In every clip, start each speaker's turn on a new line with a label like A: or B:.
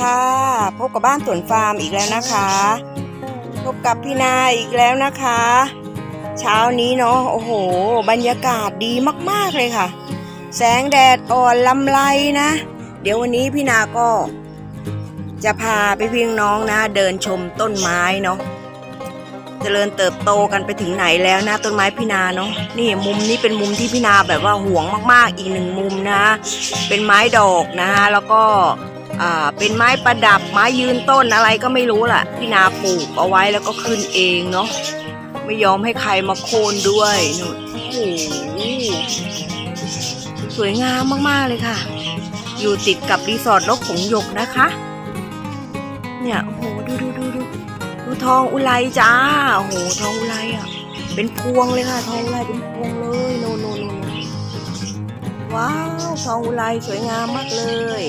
A: ค่ะพบกับบ้านสวนฟาร์มอีกแล้วนะคะ พบกับพี่นาอีกแล้วนะคะ เช้านี้เนาะโอ้โห บรรยากาศดีมากๆเลยค่ะ แสงแดดอ่อนลำไรนะ เดี๋ยววันนี้พี่นาก็ จะพาไปพี่น้องนะ เดินชมต้นไม้เนาะเจริญเติบโตกันไปถึงไหนแล้วนะต้นไม้พี่นาเนาะนี่มุมนี้เป็นมุมที่พี่นาแบบว่าห่วงมากๆอีกหนึ่งมุมนะ เป็นไม้ดอกนะฮะแล้วก็ อ่าเป็นไม้ประดับไม้ยืนต้นอะไรก็ไม่รู้ล่ะ พี่นาปลูกเอาไว้แล้วก็ขึ้นเองเนาะไม่ยอมให้ใครมาโค่นด้วยนู่นโอ้โหสวยงามมากๆเลยค่ะ อยู่ติดกับรีสอร์ทนกขงหยกนะคะ เนี่ยโอ้โหดูดูดูดูดูทองอุไรจ้าโอ้โหทองอุไรอะ เป็นพวงเลยค่ะ ทองอุไรเป็นพวงเลยโนโนโนโนว้าวทองอุไรสวยงามมากเลย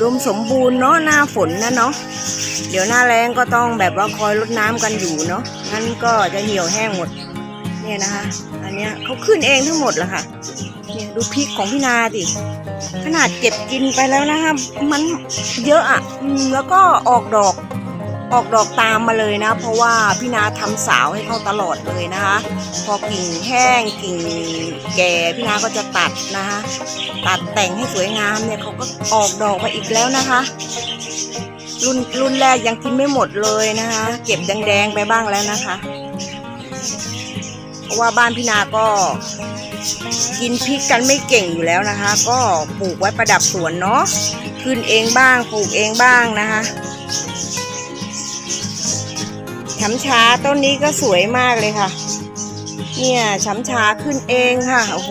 A: ดมสมบูรณ์เนาะหน้าฝนนะเนาะเดี๋ยวหน้าแรงก็ต้องแบบว่าคอยรดน้ำกันอยู่เนาะงั้นก็จะเหี่ยวแห้งหมด เนี่ยนะคะ อันเนี้ยเขาขึ้นเองทั้งหมดแหละค่ะเนี่ยดูพริกของพี่นาดิขนาดเก็บกินไปแล้วนะคะมันเยอะอะอืมแล้วก็ออกดอก ออกดอกตามมาเลยนะ เพราะว่าพี่นาทำสาวให้เขาตลอดเลยนะคะ พอกิ่งแห้งกิ่งแก่พี่นาก็จะตัดนะคะ ตัดแต่งให้สวยงามเนี่ยเขาก็ออกดอกมาอีกแล้วนะคะ รุ่นรุ่นแรกยังกินไม่หมดเลยนะคะ เก็บแดงๆไปบ้างแล้วนะคะเพราะว่าบ้านพี่นาก็กินพริกกันไม่เก่งอยู่แล้วนะคะ ก็ปลูกไว้ประดับสวนเนาะขึ้นเองบ้างปลูกเองบ้างนะคะ ช้ำชาต้นนี้ก็สวยมากเลยค่ะ เนี่ยช้ำชาขึ้นเองค่ะโอ้โห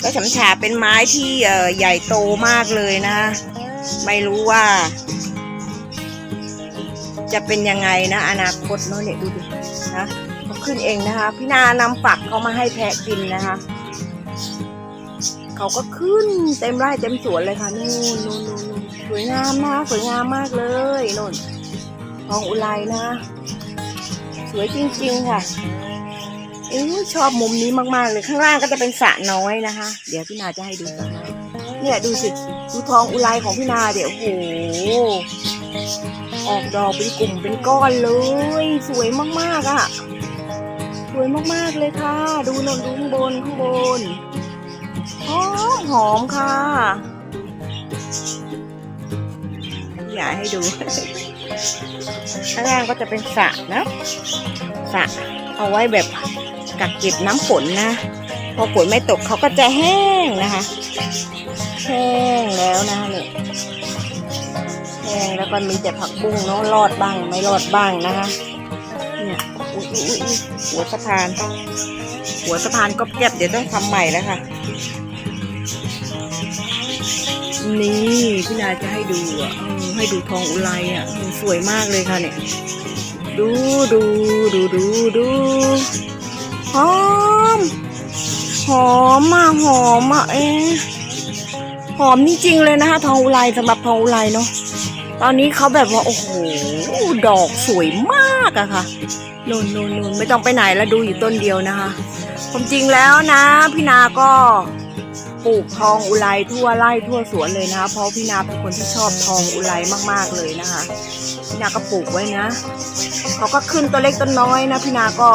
A: แล้วช้ำชาเป็นไม้ที่ใหญ่โตมากเลยนะ ไม่รู้ว่า จะเป็นยังไงนะ อนาคตเนาะเนี่ยดูดินะเขาขึ้นเองนะคะ พี่นานำฝักเขามาให้แพะกินนะคะเขาก็ขึ้นเต็มไร่เต็มสวนเลยค่ะนู่นนู่นนู่นนู่นสวยงามนะสวยงามมากเลยนู่นทองอุไรนะ สวยจริงๆค่ะเอ้ยชอบมุมนี้มากๆเลยข้างล่างก็จะเป็นสระน้อยนะคะ เดี๋ยวพี่นาจะให้ดูสระน้อยเนี่ยดูสิดูทองอุไรของพี่นาเดี๋ยวโอ้โหออกดอกเป็นกลุ่มเป็นก้อนเลย สวยมากๆอะ สวยมากๆเลยค่ะ ดูนนดูข้างบนข้างบนหอมหอมค่ะ อยากให้ดู ข้างล่างก็จะเป็นสระนะสระเอาไว้แบบกักเก็บน้ำฝนนะ พอฝนไม่ตกเขาก็จะแห้งนะคะ แห้งแล้วนะเนี่ยแห้งแล้วก็มีแต่ผักบุ้งเนาะรอดบ้างไม่รอดบ้างนะคะเนี่ยอุ้ยอุ้ยอุ๊ยอุ๊ยหัวสะพาน หัวสะพานก็เก็บเดี๋ยวต้องทำใหม่แล้วค่ะ นี่พี่นาจะให้ดูอะให้ดูทองอุไรอะสวยมากเลยค่ะเนี่ย ดูดูดูดูดูหอม หอมมากหอมอะเอ๊หอมจริงๆเลยนะคะทองอุไรสำหรับทองอุไรเนาะตอนนี้เขาแบบว่าโอ้โหดอกสวยมากอะค่ะนูนนูนนไม่ต้องไปไหนแล้วดูอยู่ต้นเดียวนะคะความจริงแล้วนะพี่นาก็ ปลูกทองอุไรทั่วไร่ทั่วสวนเลยนะคะเพราะพี่นาเป็นคนที่ชอบทองอุไรมากๆเลยนะคะพี่นาก็ปลูกไว้นะเขาก็ขึ้นตัวเล็กตัวน้อยนะพี่นาก็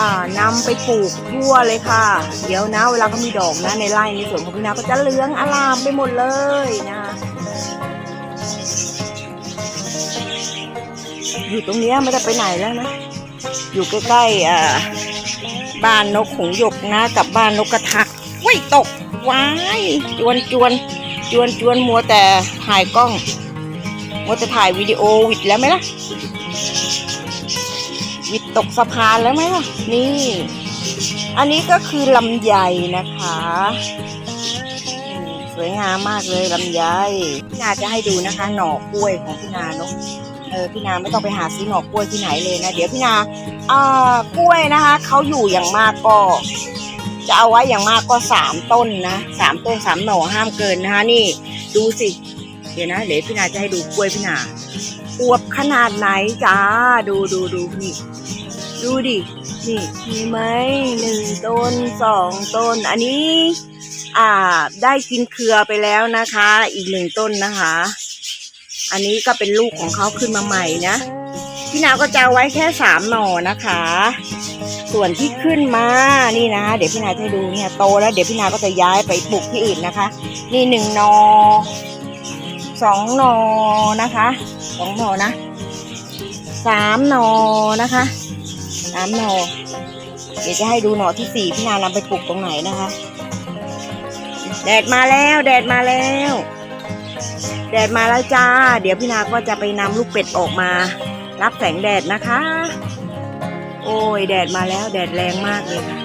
A: อ่านำไปปลูกทั่วเลยค่ะ เดี๋ยวนะ เวลาเขามีดอกนะในไร่ในสวนของพี่นาก็จะเหลืองอลามไปหมดเลยนะคะอยู่ตรงนี้ไม่ได้ไปไหนแล้วนะ อยู่ใกล้ๆบ้านนกหงส์หยกนะ กับบ้านนกกระทัก ว้ยตกว้ายจวนจวนจวนจวนมัวแต่ถ่ายกล้อง มัวแต่ถ่ายวิดีโอวิดแล้วไหมล่ะ วิดตกสะพานแล้วไหมล่ะ นี่ อันนี้ก็คือลำไยนะคะ สวยงามมากเลยลำไยพี่นาจะให้ดูนะคะ หน่อกล้วยของพี่นาเนาะเออพี่นาไม่ต้องไปหาซื้อหน่อกล้วยที่ไหนเลยนะ เดี๋ยวพี่นาอ่ากล้วยนะคะเขาอยู่อย่างมากก็ จะเอาไว้อย่างมากก็สามต้นนะสามต้นสามหน่อห้ามเกินนะคะนี่ดูสิ เดี๋ยวนะเดี๋ยวพี่นาจะให้ดูกล้วยพี่นาอวบขนาดไหนจ้าดูดูดูนี่ ดูดินี่มีไหมหนึ่งต้นสองต้น อันนี้ อ่าได้กินเครือไปแล้วนะคะ อีกหนึ่งต้นนะคะ อันนี้ก็เป็นลูกของเขาขึ้นมาใหม่นะ พี่นาก็จะเอาไว้แค่สามหน่อนะคะ ส่วนที่ขึ้นมานี่นะ เดี๋ยวพี่นาจะดูเนี่ยโตแล้วเดี๋ยวพี่นาก็จะย้ายไปปลูกที่อื่นนะคะ นี่หนึ่งหนอสองหนอนะคะสองหนอนะสามหนอนะคะสามหนอเดี๋ยวจะให้ดูหนอที่สี่พี่นานำไปปลูกตรงไหนนะคะ แดดมาแล้วแดดมาแล้ว แดดมาแล้วจ้า เดี๋ยวพี่นาก็จะไปนำลูกเป็ดออกมา รับแสงแดดนะคะ โอ้ยแดดมาแล้วแดดแรงมากเลยค่ะ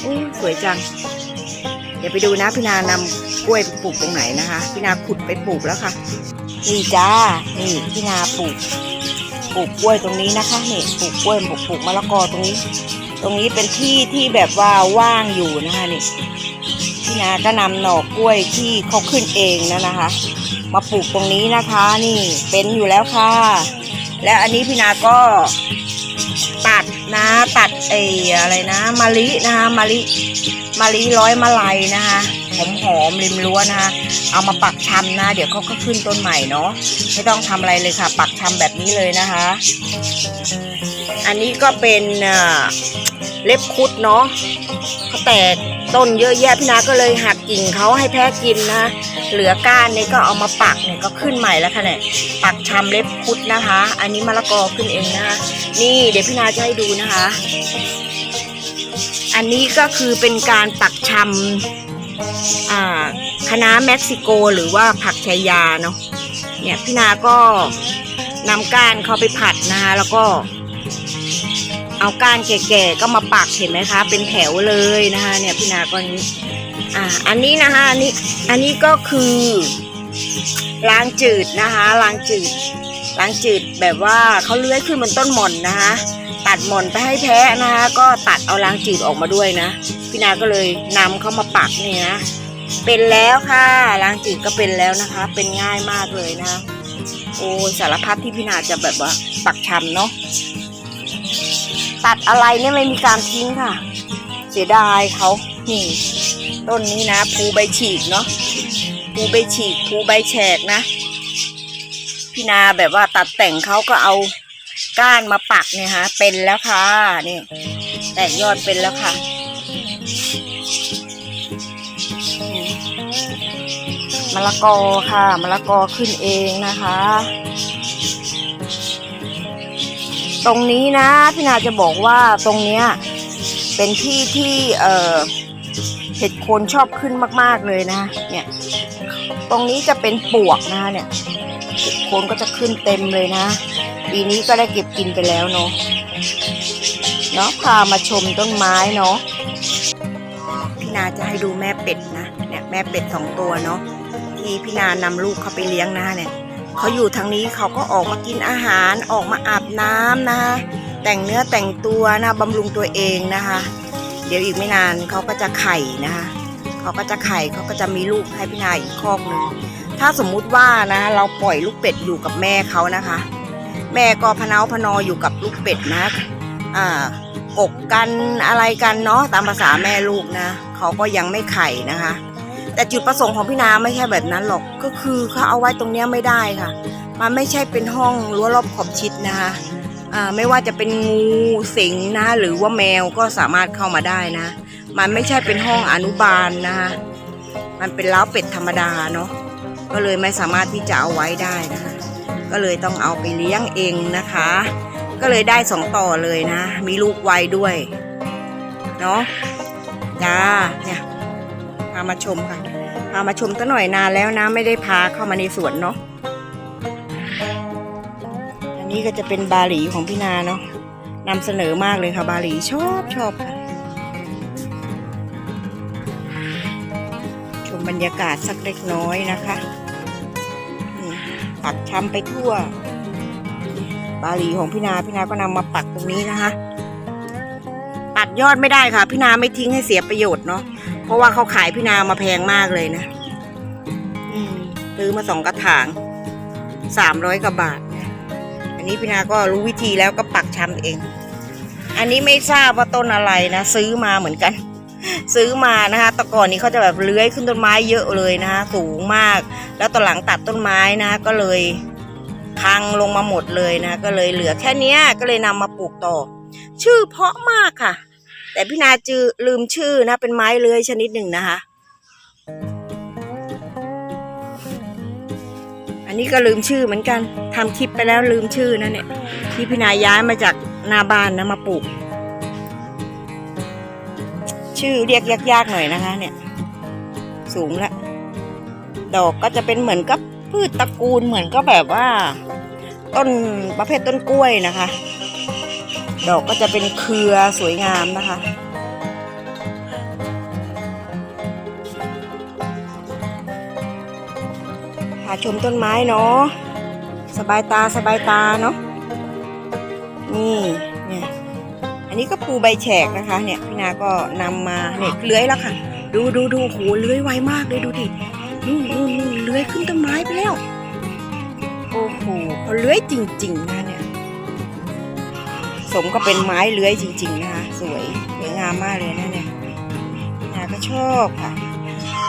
A: โอ้สวยจัง เดี๋ยวไปดูนะพี่นานำกล้วยไปปลูกตรงไหนนะคะ พี่นาขุดไปปลูกแล้วค่ะ นี่จ้า นี่พี่นาปลูก ปลูกกล้วยตรงนี้นะคะนี่ปลูกกล้วยปลูกปลูกมะละกอตรงนี้ ตรงนี้เป็นที่ที่แบบว่าว่างอยู่นะคะนี่พี่นาก็นำหน่อกล้วยที่เขาขึ้นเองนะนะคะ มาปลูกตรงนี้นะคะ นี่เป็นอยู่แล้วค่ะ และอันนี้พี่นาก็ตัดนะตัดไอ้อะไรนะมะลินะคะมะลิมะลิร้อยมะลัยนะคะ หอมหอมๆริมรั้วนะคะ เอามาปักชำนะ เดี๋ยวเขาก็ขึ้นต้นใหม่เนาะไม่ต้องทำอะไรเลยค่ะ ปักชำแบบนี้เลยนะคะ อันนี้ก็เป็นเล็บคุดเนาะเขาแตกต้นเยอะแยะพี่นาก็เลยหักกิ่งเขาให้แพะกินนะเหลือก้านนี่ก็เอามาปักเนี่ยก็ขึ้นใหม่แล้วค่ะเนี่ยปักชำเล็บคุดนะคะ อันนี้มะละกอขึ้นเองนะคะนี่เดี๋ยวพี่นาจะให้ดูนะคะ อันนี้ก็คือเป็นการปักชำอ่า คณะเม็กซิโกหรือว่าผักชายาเนาะเนี่ยพี่นาก็นำก้านเขาไปผัดนะคะแล้วก็เอาก้านแก่ๆก็มาปักเห็นไหมคะ เป็นแถวเลยนะคะเนี่ยพี่นาก็นี้อ่าอันนี้นะคะอันนี้อันนี้ก็คือล้างจืดนะคะล้างจืดล้างจืดแบบว่าเขาเลื้อยขึ้นบนต้นหม่อนนะคะ ตัดหม่อนไปให้แพะนะคะ ก็ตัดเอาล้างจืดออกมาด้วยนะ พี่นาก็เลยนำเข้ามาปักนี่นะ เป็นแล้วค่ะล้างจืดก็เป็นแล้วนะคะ เป็นง่ายมากเลยนะ โอ้ยสารพัดที่พี่นาจะแบบว่า ปักชำเนาะตัดอะไรเนี่ยไม่มีการทิ้งค่ะ เสียดายเขานี่ต้นนี้นะภูใบฉีกเนาะภูใบฉีกภูใบแฉกนะ พี่นาแบบว่าตัดแต่งเขาก็เอาก้านมาปักเนี่ยฮะ เป็นแล้วค่ะนี่แตกยอดเป็นแล้วค่ะ มะละกอค่ะมะละกอขึ้นเองนะคะ ตรงนี้นะพี่นาจะบอกว่าตรงเนี้ยเป็นที่ที่เอ่อเห็ดโคนชอบขึ้นมาก ๆเลยนะเนี่ยตรงนี้จะเป็นปวกนะคะเนี่ยเห็ดโคนก็จะขึ้นเต็มเลยนะ ปีนี้ก็ได้เก็บกินไปแล้วเนาะเนาะพามาชมต้นไม้เนาะ พี่นาจะให้ดูแม่เป็ดนะเนี่ยแม่เป็ดสองตัวเนาะที่พี่นานำลูกเขาไปเลี้ยงนะเนี่ยเขาอยู่ทางนี้เขาก็ออกมากินอาหารออกมาอาบน้ำนะคะแต่งเนื้อแต่งตัวนะบำรุงตัวเองนะคะ เดี๋ยวอีกไม่นานเขาก็จะไข่นะคะเขาก็จะไข่เขาก็จะมีลูกให้พี่นาอีกคอกหนึ่งถ้าสมมุติว่านะเราปล่อยลูกเป็ดอยู่กับแม่เขานะคะ แม่ก็พเนาพนออยู่กับลูกเป็ดนะอ่ากกกันอะไรกันเนาะตามภาษาแม่ลูกนะ เขาก็ยังไม่ไข่นะคะ แต่จุดประสงค์ของพี่นาไม่ใช่แบบนั้นหรอกก็คือเขาเอาไว้ตรงเนี้ยไม่ได้ค่ะ มันไม่ใช่เป็นห้องรั้วรอบขอบชิดนะคะไม่ว่าจะเป็นงูสิงนะหรือว่าแมวก็สามารถเข้ามาได้นะ มันไม่ใช่เป็นห้องอนุบาลนะคะมันเป็นเล้าเป็ดธรรมดาเนาะก็เลยไม่สามารถที่จะเอาไว้ได้นะคะ ก็เลยต้องเอาไปเลี้ยงเองนะคะ ก็เลยได้สองต่อเลยนะ มีลูกไวด้วยเนาะ จ้าเนี่ยพามาชมค่ะพามาชมตั้งหน่อยนานแล้วนะไม่ได้พาเข้ามาในสวนเนาะอันนี้ก็จะเป็นบาหลีของพี่นาเนาะนำเสนอมากเลยค่ะ บาหลีชอบชอบค่ะชมบรรยากาศสักเล็กน้อยนะคะปักช้ำไปทั่ว บาหลีของพี่นาพี่นาก็นำมาปักตรงนี้นะคะ ยอดไม่ได้ค่ะ พี่นาไม่ทิ้งให้เสียประโยชน์เนาะเพราะว่าเขาขายพี่นามาแพงมากเลยนะซื้อมาสองกระถางสามร้อยกว่าบาท อันนี้พี่นาก็รู้วิธีแล้วก็ปักชำเอง อันนี้ไม่ทราบว่าต้นอะไรนะซื้อมาเหมือนกัน ซื้อมานะคะแต่ก่อนนี้เขาจะแบบเลื้อยขึ้นต้นไม้เยอะเลยนะคะสูงมาก แล้วตอนหลังตัดต้นไม้นะะก็เลยพังลงมาหมดเลยนะ ก็เลยเหลือแค่นี้ก็เลยนำมาปลูกต่อ ชื่อเพาะมากค่ะ แต่พี่นาจือลืมชื่อนะ เป็นไม้เลื้อยชนิดหนึ่งนะคะ อันนี้ก็ลืมชื่อเหมือนกันทำคลิปไปแล้วลืมชื่อนั่นเนี่ย ที่พี่นาย้ายมาจากหนาบ้านนะมาปลูก ชื่อเรียกยากๆหน่อยนะคะ เนี่ย สูงละดอกก็จะเป็นเหมือนกับพืชตระกูลเหมือนก็แบบว่า ต้นประเภทต้นกล้วยนะคะ ดอกก็จะเป็นเครือสวยงามนะคะพาชมต้นไม้เนาะ สบายตาสบายตาเนาะ นี่เนี่ยอันนี้ก็ภูใบแฉกนะคะ เนี่ยพี่นาก็นำมาเนี่ยเลื้อยแล้วค่ะ ดูดูดูโหเลื้อยไวมากเลยดูดินู่นนู่นนู่นเลื้อยขึ้นต้นไม้ไปแล้ว โอ้โหเขาเลื้อยจริงๆนะเนี่ย สมก็เป็นไม้เลื้อยจริง ๆ นะคะ สวยสวยงามมากเลยนะเนี่ยพี่นาก็ชอบค่ะ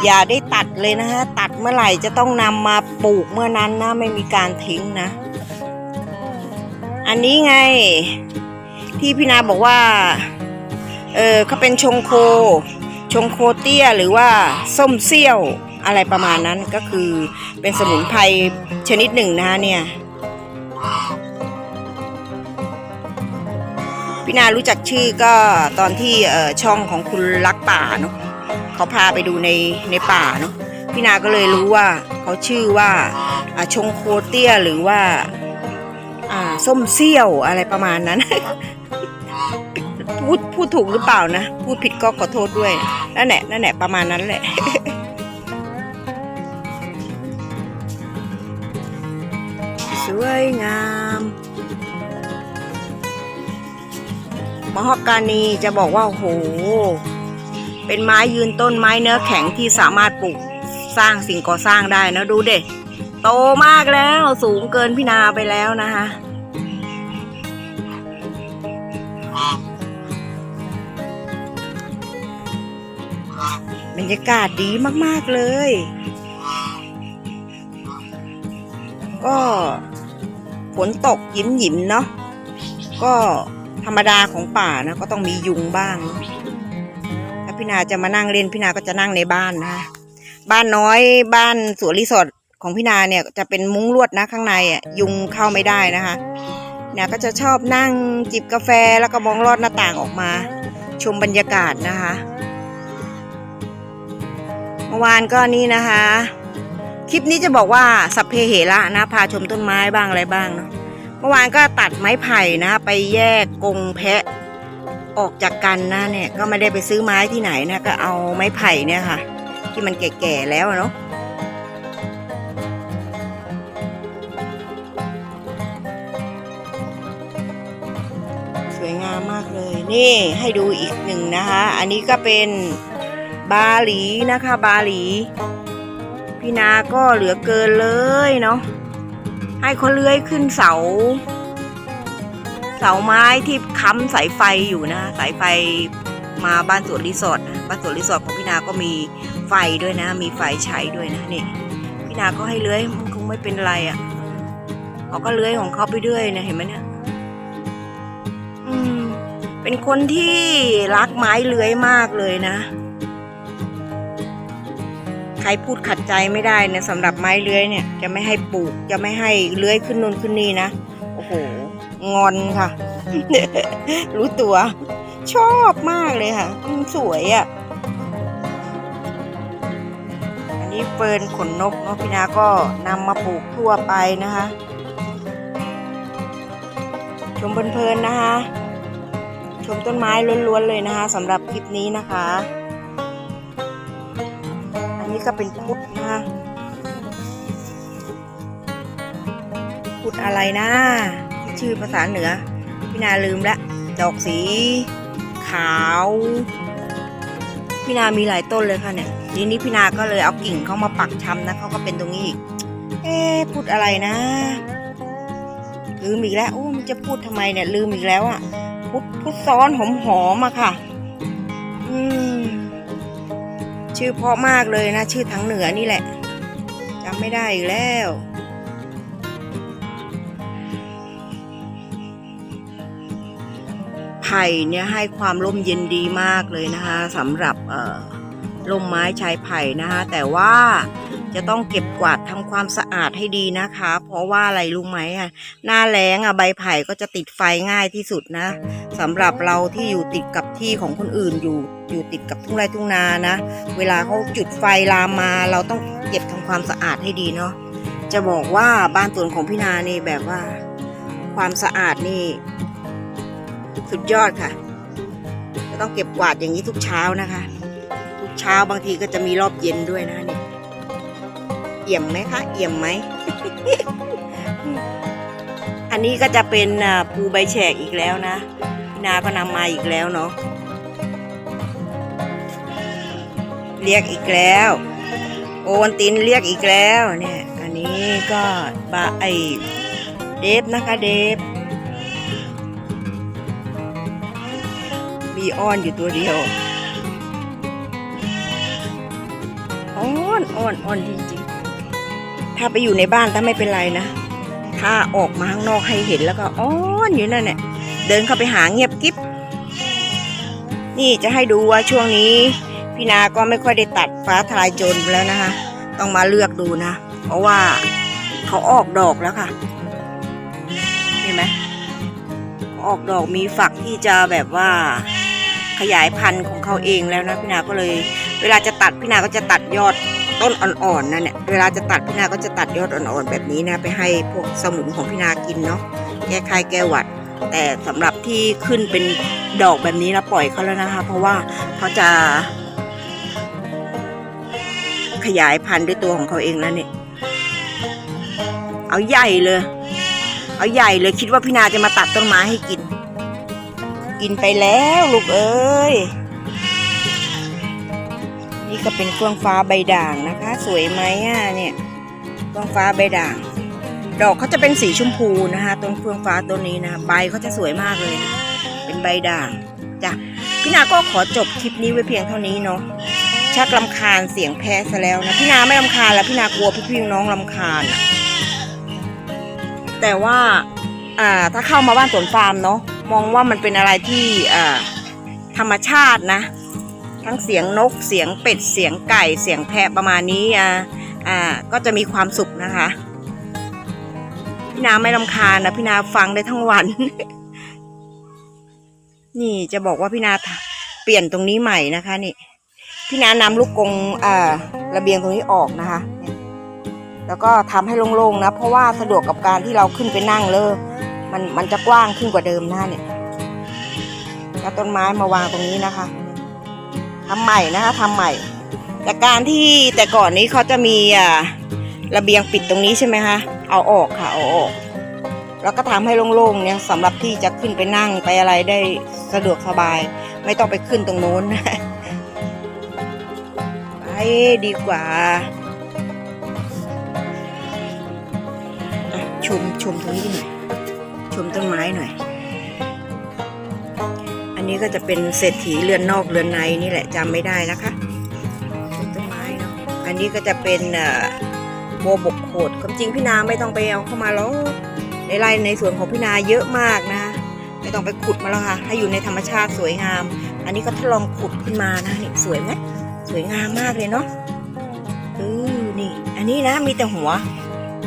A: อย่าได้ตัดเลยนะฮะตัดเมื่อไหร่จะต้องนำมาปลูกเมื่อนั้นนะไม่มีการทิ้งนะ อันนี้ไง ที่พี่นาบอกว่า เออเขาเป็นชงโค ชงโคเตี้ยหรือว่าส้มเซี่ยวอะไรประมาณนั้นก็คือเป็นสมุนไพรชนิดหนึ่งนะฮะเนี่ย พี่นารู้จักชื่อก็ตอนที่ช่องของคุณรักป่าเนาะเขาพาไปดูในในป่าเนาะพี่นาก็เลยรู้ว่าเขาชื่อว่าชงโคเตี้ยหรือว่าอ่าส้มเซี่ยวอะไรประมาณนั้น พูดพูดถูกหรือเปล่านะ พูดผิดก็ขอโทษด้วย นั่นแหละนั่นแหละประมาณนั้นแหละสวยงาม มฮอกกานีจะบอกว่าโห เป็นไม้ยืนต้นไม้เนื้อแข็งที่สามารถปลูกสร้างสิ่งก่อสร้างได้นะดูเด็โตมากแล้วสูงเกินพี่นาไปแล้วนะคะบรรยากาศดีมาก ๆ เลย ก็ฝนตกยิ้มหยิมๆเนาะก็ ธรรมดาของป่านะก็ต้องมียุงบ้าง ถ้าพี่นาจะมานั่งเล่นพี่นาก็จะนั่งในบ้านนะคะบ้านน้อยบ้านสวนรีสอร์ทของพี่นาเนี่ยจะเป็นมุ้งลวดนะข้างในอะยุงเข้าไม่ได้นะคะเนี่ยก็จะชอบนั่งจิบกาแฟแล้วก็มองลอดหน้าต่างออกมา ชมบรรยากาศนะคะเมื่อวานก็นี่นะคะ คลิปนี้จะบอกว่าสัพเพเหระนะพาชมต้นไม้บ้างอะไรบ้างเนาะ มื่อวานก็ตัดไม้ไผ่นะไปแยกกงแพะออกจากกันนะเนี่ยก็ไม่ได้ไปซื้อไม้ที่ไหนนะก็เอาไม้ไผ่เนี่ยค่ะ ที่มันแก่ๆแล้วเนาะสวยงามมากเลยนี่ให้ดูอีกหนึ่งนะคะ อันนี้ก็เป็นบาหลีนะคะ บาหลีพี่นาก็เหลือเกินเลยเนาะ ให้เขาเลื้อยขึ้นเสา เสาไม้ที่ค้ำสายไฟอยู่นะ สายไฟมาบ้านสวนรีสอร์ทนะบ้านสวนรีสอร์ทของพี่นาก็มีไฟด้วยนะ มีไฟใช้ด้วยนะนี่พี่นาก็ให้เลื้อยมันคงไม่เป็นไรอะ่ะเขาก็เลื้อยของเขาไปเรื่อยนะเห็นไหมเนี่ยอืมเป็นคนที่รักไม้เลื้อยมากเลยนะ ใครพูดขัดใจไม่ได้เนี่ยสำหรับไม้เลื้อยเนี่ยจะไม่ให้ปลูกจะไม่ให้เลื้อยขึ้นนู่นขึ้นนี่นะโอ้โหงอนค่ะ รู้ตัว ชอบมากเลยค่ะอืมสวยอะ่ะอันนี้เฟิร์นขนนกเนาะพี่นาก็นำมาปลูกทั่วไปนะคะ ชมเพลินๆนะคะ ชมต้นไม้ล้วนๆเลยนะคะสำหรับคลิปนี้นะคะอั นี้ก็เป็นพุทธนะคะพุทธอะไรนะ ชื่อภาษาเหนือ พี่นาลืมละ ดอกสี ขาว พี่นามีหลายต้นเลยค่ะเนี่ย ทีนี้พี่นาก็เลยเอากิ่งเขามาปักชำนะเขาก็เป็นตรงนี้อีก เอ๊พูดอะไรนะ ลืมอีกแล้ว โอ้ มันจะพูดทำไมเนี่ย ลืมอีกแล้วอะ่ะ พุทธพุทธซ้อนหอมๆอะค่ะ อืม ชื่อเพราะมากเลยนะ ชื่อทางเหนือนี่แหละจำไม่ได้อีกแล้วไผ่เนี่ยให้ความร่มเย็นดีมากเลยนะคะสำหรับเอ่อร่มไม้ชายไผ่นะคะแต่ว่า จะต้องเก็บกวาดทำความสะอาดให้ดีนะคะ เพราะว่าอะไรรู้ไหมอะหน้าแล้งอะใบไผ่ก็จะติดไฟง่ายที่สุดนะสำหรับเราที่อยู่ติดกับที่ของคนอื่นอยู่อยู่ติดกับทุ่งไร่ทุ่งนานะ เวลาเขาจุดไฟลามมา เราต้องเก็บทำความสะอาดให้ดีเนาะจะบอกว่าบ้านสวนของพี่นานี่แบบว่า ความสะอาดนี่ สุดยอดค่ะจะต้องเก็บกวาดอย่างนี้ทุกเช้านะคะ ทุกเช้าบางทีก็จะมีรอบเย็นด้วยนะนี่ เอี่ยมไหมคะ เอี่ยมไหม อันนี้ก็จะเป็นปูใบแฉกอีกแล้วนะพี่นาก็นำมาอีกแล้วเนาะ เรียกอีกแล้ว โอวันตินเรียกอีกแล้วเนี่ย อันนี้ก็บาไอเดฟนะคะเดฟมีอ้อนอยู่ตัวเดียวอ้อนอ้อนอ้อนจริง ถ้าไปอยู่ในบ้านถ้าไม่เป็นไรนะ ถ้าออกมาข้างนอกให้เห็นแล้วก็อ้อนอยู่นั่นแหละเดินเข้าไปหาเงียบกิ๊บ นี่จะให้ดูว่าช่วงนี้ พี่นาก็ไม่ค่อยได้ตัดฟ้าทลายโจรไปแล้วนะคะ ต้องมาเลือกดูนะ เพราะว่าเขาออกดอกแล้วค่ะ เห็นไหมออกดอกมีฝักที่จะแบบว่าขยายพันธุ์ของเขาเองแล้วนะพี่นาก็เลย เวลาจะตัดพี่นาก็จะตัดยอด ต้นอ่อนๆนั่นเนี่ยเวลาจะตัดพี่นาก็จะตัดยอดอ่อนๆแบบนี้นะไปให้พวกสมุนของพี่นากินเนาะแก้ไข้แก้หวัด แต่สำหรับที่ขึ้นเป็นดอกแบบนี้นะปล่อยเขาแล้วนะคะ เพราะว่าเขาจะ ขยายพันธุ์ด้วยตัวของเขาเองแล้วเนี่ยเอาใหญ่เลย เอาใหญ่เลยคิดว่าพี่นาจะมาตัดต้นไม้ให้กิน กินไปแล้วลูกเอ้ย นี่ก็เป็นเฟื่องฟ้าใบด่างนะคะ สวยไหมอะเนี่ยเฟื่องฟ้าใบด่าง ดอกเขาจะเป็นสีชมพูนะคะต้นเฟื่องฟ้าต้นนี้นะใบเขาจะสวยมากเลยนะเป็นใบด่างจ้ะพี่นาก็ขอจบคลิปนี้ไว้เพียงเท่านี้เนาะชักลำคาญเสียงแพ้ซะแล้วนะพี่นาไม่ลำคาญแล้วพี่นากลัวพี่ๆน้องลำคาญอะแต่ว่าอ่าถ้าเข้ามาบ้านสวนฟาร์มเนาะมองว่ามันเป็นอะไรที่อ่าธรรมชาตินะ ทั้งเสียงนกเสียงเป็ดเสียงไก่เสียงแพะประมาณนี้อ่าอ่าก็จะมีความสุขนะคะ พี่นาไม่ลำคาญนะพี่นาฟังได้ทั้งวัน นี่จะบอกว่าพี่นาเปลี่ยนตรงนี้ใหม่นะคะนี่พี่นานำลูกกงอ่าระเบียงตรงนี้ออกนะคะ แล้วก็ทำให้โล่งๆนะ เพราะว่าสะดวกกับการที่เราขึ้นไปนั่งเลยมันมันจะกว้างขึ้นกว่าเดิมนะเนี่ยแล้วต้นไม้มาวางตรงนี้นะคะ ทำใหม่นะคะทำใหม่ แต่การที่แต่ก่อนนี้เขาจะมีอ่าระเบียงปิดตรงนี้ใช่ไหมคะเอาออกค่ะเอาออก แล้วก็ทำให้โล่งๆเนี่ยสำหรับที่จะขึ้นไปนั่งไปอะไรได้สะดวกสบาย ไม่ต้องไปขึ้นตรงโน้นไปดีกว่าชมชมตรงนี้หน่อยชมต้นไม้หน่อย นนี้ก็จะเป็นเศรษฐีเรือนนอกเรือนในนี่แหละจำไม่ได้นะคะชต้นไม้เนาะอันนี้ก็จะเป็นบัวบกโขดความจริงพี่นาไม่ต้องไปเอาเข้ามาแล้วในไร่ในสวนของพี่นาเยอะมากนะ ไม่ต้องไปขุดมาแล้วค่ะ ให้อยู่ในธรรมชาติสวยงาม อันนี้ก็ทดลองขุดขึ้นมานะนี่สวยไหมสวยงามมากเลยเนาะเออนี่ อันนี้นะมีแต่หัว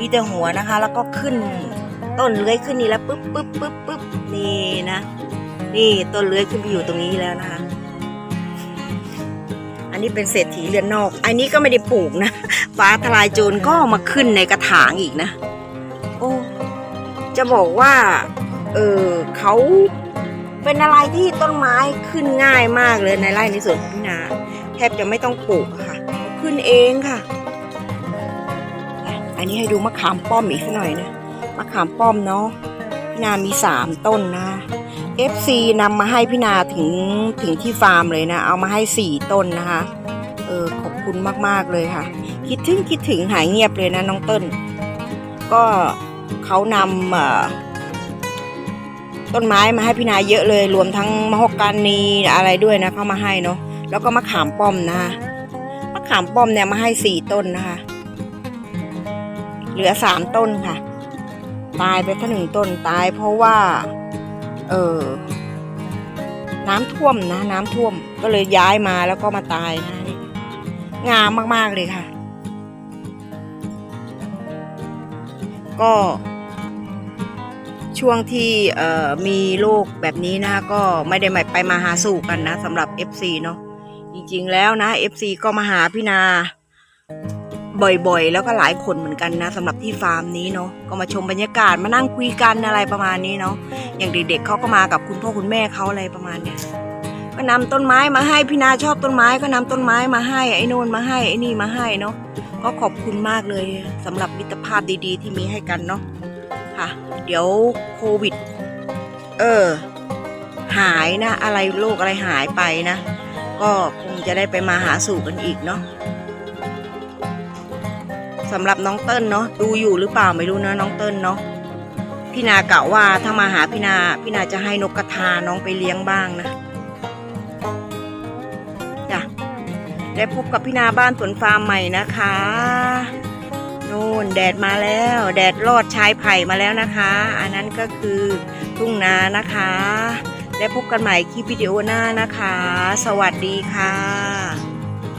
A: มีแต่หัวนะคะ แล้วก็ขึ้นต้นเลื้อยขึ้นนี่แล้วปุ๊บปุ๊บปุ๊บปุ๊บนี่นะ นี่ต้นเลื้อยขึ้นไปอยู่ตรงนี้แล้วนะคะ อันนี้เป็นเศรษฐีเรือนนอก อันนี้ก็ไม่ได้ปลูกนะ ฟ้าทลายโจรก็มาขึ้นในกระถางอีกนะ โอ้ จะบอกว่า เออเขาเป็นอะไรที่ต้นไม้ขึ้นง่ายมากเลยในไร่ในสวนพี่นา แทบจะไม่ต้องปลูกอะค่ะ ขึ้นเองค่ะ อันนี้ให้ดูมะขามป้อมอีกสักหน่อยนะ มะขามป้อมเนาะพี่นามีสามต้นนะ FC นำมาให้พี่นาถึงถึงที่ฟาร์มเลยนะ เอามาให้สี่ต้นนะคะ เออขอบคุณมากๆเลยค่ะ คิดถึงคิดถึงหายเงียบเลยนะน้องเต้น ก็เขานำต้นไม้มาให้พี่นาเยอะเลย รวมทั้งมะฮอกกานีอะไรด้วยนะเข้ามาให้เนาะแล้วก็มะขามป้อมนะขามป้อมเนี่ยมาให้สี่ต้นนะคะ เหลือสามต้นค่ะ ตายไปแค่หนึ่งต้นตายเพราะว่า เออ น้ำท่วมนะ น้ำท่วม ก็เลยย้ายมาแล้วก็มาตายนะนี่งามมากๆเลยค่ะ ก็ช่วงที่เอ่อมีโรคแบบนี้นะคะก็ไม่ได้ไปมาหาสู่กันนะสำหรับ FC เนาะจริงๆแล้วนะ FC ก็มาหาพี่นา บ่อยๆ แล้วก็หลายคนเหมือนกันนะสำหรับที่ฟาร์มนี้เนาะก็มาชมบรรยากาศมานั่งคุยกันอะไรประมาณนี้เนาะอย่างเด็กๆเขาก็มากับคุณพ่อคุณแม่เขาอะไรประมาณเนี้ยก็นำต้นไม้มาให้พี่นาชอบต้นไม้ก็นำต้นไม้มาให้ไอ้โนนมาให้ไอ้นี่มาให้เนาะก็ขอบคุณมากเลยสำหรับมิตรภาพดีๆ ที่มีให้กันเนาะค่ะ เดี๋ยวโควิด เออ หายนะ อะไรโรคอะไรหายไปนะ ก็คงจะได้ไปมาหาสู่กันอีกเนาะ สำหรับน้องเติ้ลเนาะดูอยู่หรือเปล่าไม่รู้นะน้องเติ้ลเนาะพี่นากะว่าถ้ามาหาพี่นาพี่นาจะให้นกกระทาน้องไปเลี้ยงบ้างนะจ้ะได้พบกับพี่นาบ้านสวนฟาร์มใหม่นะคะนู่นแดดมาแล้ว แดดรอดชายไผ่มาแล้วนะคะ อันนั้นก็คือทุ่งนานะคะได้พบกันใหม่คลิปวิดีโอหน้านะคะ สวัสดีค่ะ